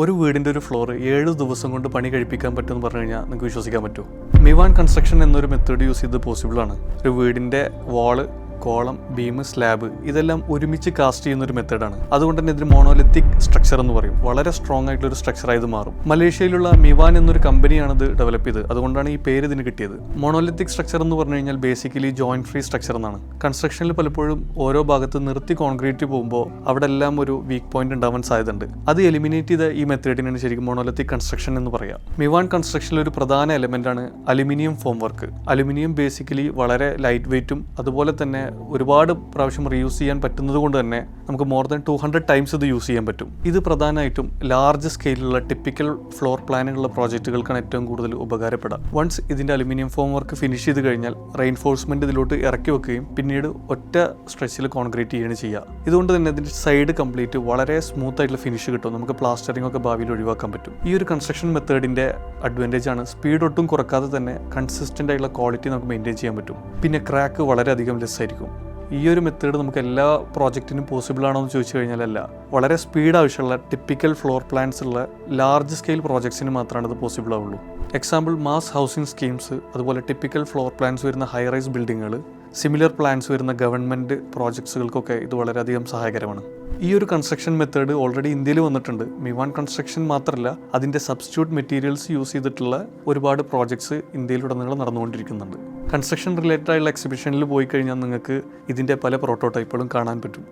ഒരു വീടിന്റെ ഒരു ഫ്ലോർ ഏഴ് ദിവസം കൊണ്ട് പണി കഴിപ്പിക്കാൻ പറ്റുമെന്ന് പറഞ്ഞു കഴിഞ്ഞാൽ നിങ്ങൾക്ക് വിശ്വസിക്കാൻ പറ്റുമോ? മിവാൻ കൺസ്ട്രക്ഷൻ എന്നൊരു മെത്തേഡ് യൂസ് ചെയ്ത് പോസിബിൾ ആണ്. ഒരു വീടിന്റെ വാൾ കോളം ബീം സ്ലാബ് ഇതെല്ലാം ഒരുമിച്ച് കാസ്റ്റ് ചെയ്യുന്ന ഒരു മെത്തേഡാണ്. അതുകൊണ്ട് തന്നെ ഇതിന് മോണോലിത്തിക് സ്ട്രക്ചർ എന്ന് പറയും. വളരെ സ്ട്രോങ് ആയിട്ടുള്ള ഒരു സ്ട്രക്ചറായി ഇത് മാറും. മലേഷ്യയിലുള്ള മിവാൻ എന്നൊരു കമ്പനിയാണ് ഇത് ഡെവലപ്പ് ചെയ്തത്. അതുകൊണ്ടാണ് ഈ പേര് ഇതിന് കിട്ടിയത്. മോണോലിത്തിക് സ്ട്രക്ചർ എന്ന് പറഞ്ഞു കഴിഞ്ഞാൽ ബേസിക്കലി ജോയിന്റ് ഫ്രീ സ്ട്രക്ചർ എന്നാണ്. കൺസ്ട്രക്ഷനിൽ പലപ്പോഴും ഓരോ ഭാഗത്ത് നിർത്തി കോൺക്രീറ്റ് പോകുമ്പോൾ അവിടെ എല്ലാം ഒരു വീക്ക് പോയിന്റ് ഉണ്ടാവാൻ സാധ്യതയുണ്ട്. അത് എലിമിനേറ്റ് ചെയ്ത ഈ മെത്തേഡിനാണ് ശരിക്കും മോണോലിത്തിക് കൺസ്ട്രക്ഷൻ എന്ന് പറയാം. മിവാൻ കൺസ്ട്രക്ഷനിൽ ഒരു പ്രധാന എലമെന്റ് ആണ് aluminium form work aluminium basically വളരെ ലൈറ്റ് വെയ്റ്റും അതുപോലെ തന്നെ ഒരുപാട് പ്രാവശ്യം റീയൂസ് ചെയ്യാൻ പറ്റുന്നത് കൊണ്ട് തന്നെ നമുക്ക് more than two hundred times ഇത് യൂസ് ചെയ്യാൻ പറ്റും. ഇത് പ്രധാനമായിട്ടും ലാർജ് സ്കെയിലുള്ള ടിപ്പിക്കൽ ഫ്ലോർ പ്ലാനിലുള്ള പ്രോജക്റ്റുകൾക്കാണ് ഏറ്റവും കൂടുതൽ ഉപകാരപ്പെടുക. വൺസ് ഇതിന്റെ അലുമിനിയം ഫോം വർക്ക് ഫിനിഷ് ചെയ്ത് കഴിഞ്ഞാൽ റെയിൻഫോഴ്സ്മെന്റ് ഇതിലോട്ട് ഇറക്കി വെക്കുകയും പിന്നീട് ഒറ്റ സ്ട്രെച്ചിൽ കോൺക്രീറ്റ് ചെയ്യുകയാണ് ചെയ്യുക. ഇതുകൊണ്ട് തന്നെ ഇതിന്റെ സൈഡ് കംപ്ലീറ്റ് വളരെ സ്മൂത്ത് ആയിട്ടുള്ള ഫിനിഷ് കിട്ടും. നമുക്ക് പ്ലാസ്റ്ററിംഗ് ഒക്കെ ഭാവിയിൽ ഒഴിവാക്കാൻ പറ്റും. ഈ ഒരു കൺസ്ട്രക്ഷൻ മെത്തേഡിന്റെ അഡ്വാന്റേജ് ആണ് സ്പീഡ് ഒട്ടും കുറക്കാതെ തന്നെ കൺസിസ്റ്റന്റ് ആയിട്ടുള്ള ക്വാളിറ്റി നമുക്ക് മെയിന്റെയിൻ ചെയ്യാൻ പറ്റും. പിന്നെ ക്രാക്ക് വളരെയധികം ലെസ് ആയിരിക്കും. ഈ ഒരു മെത്തേഡ് നമുക്ക് എല്ലാ പ്രോജക്റ്റിനും പോസിബിൾ ആണോ എന്ന് ചോദിച്ചു കഴിഞ്ഞാൽ അല്ല വളരെ സ്പീഡ് ആവശ്യമുള്ള ടിപ്പിക്കൽ ഫ്ലോർ പ്ലാൻസ് ഉള്ള ലാർജ് സ്കെയിൽ പ്രോജക്ട്സിന് മാത്രമാണ് ഇത് പോസിബിൾ ആവുള്ളൂ. എക്സാമ്പിൾ മാസ് ഹൗസിംഗ് സ്കീംസ് അതുപോലെ ടിപ്പിക്കൽ ഫ്ലോർ പ്ലാൻസ് വരുന്ന ഹൈ റൈസ് ബിൽഡിങ്ങുകൾ സിമിലർ പ്ലാൻസ് വരുന്ന ഗവൺമെന്റ് പ്രോജക്ട്സുകൾക്കൊക്കെ ഇത് വളരെയധികം സഹായകരമാണ്. ഈ ഒരു കൺസ്ട്രക്ഷൻ മെത്തേഡ് ഓൾറെഡി ഇന്ത്യയിൽ വന്നിട്ടുണ്ട്. മിവാൻ കൺസ്ട്രക്ഷൻ മാത്രമല്ല അതിന്റെ സബ്സ്റ്റിറ്റ്യൂട്ട് മെറ്റീരിയൽസ് യൂസ് ചെയ്തിട്ടുള്ള ഒരുപാട് പ്രോജക്ട്സ് ഇന്ത്യയിലുടനീളം നടന്നുകൊണ്ടിരിക്കുന്നുണ്ട്. കൺസ്ട്രക്ഷൻ റിലേറ്റഡ് ആയുള്ള എക്സിബിഷനിൽ പോയി കഴിഞ്ഞാൽ നിങ്ങൾക്ക് ഇതിന്റെ പല പ്രോട്ടോടൈപ്പുകളും കാണാൻ പറ്റും.